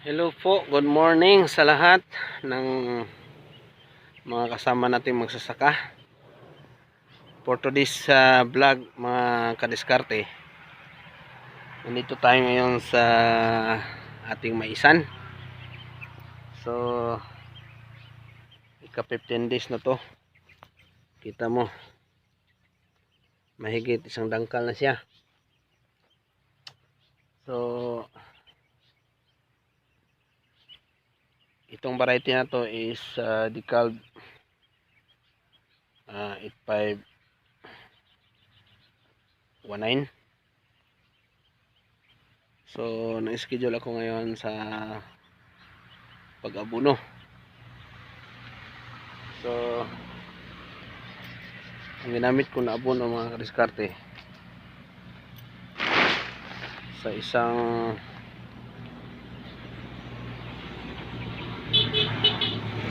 Hello po, good morning sa lahat ng mga kasama natin magsasaka. For today's uh, vlog, mga kadiskarte, nandito tayo ngayon sa ating maisan. So, ika 15 days na to. Kita mo, mahigit isang dangkal na siya. So, itong variety na to is uh, decalb uh, 8519 so na-schedule ako ngayon sa pag-abuno. So ang ginamit ko na abono mga kadiskarte sa isang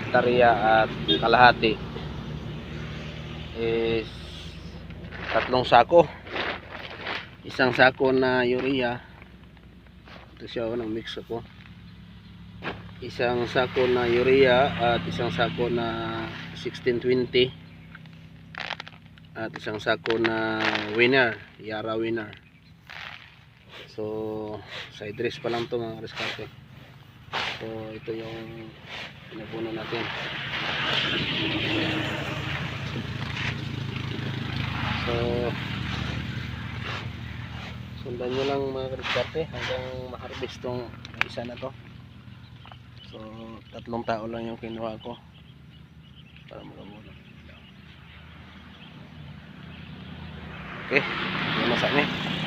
hektarya at kalahati is tatlong sako. Isang sako na urea. Ito siya oh, ng mix ako. Isang sako na urea at isang sako na 1620 at isang sako na winner yara winner. So side dress pa lang to mga riskarte so ito yung pinapuno natin. So sundan nyo lang mga kriskarte hanggang ma-harvest tong isa na to. So tatlong tao lang yung kinuha ko para makamuno okay yun na sa amin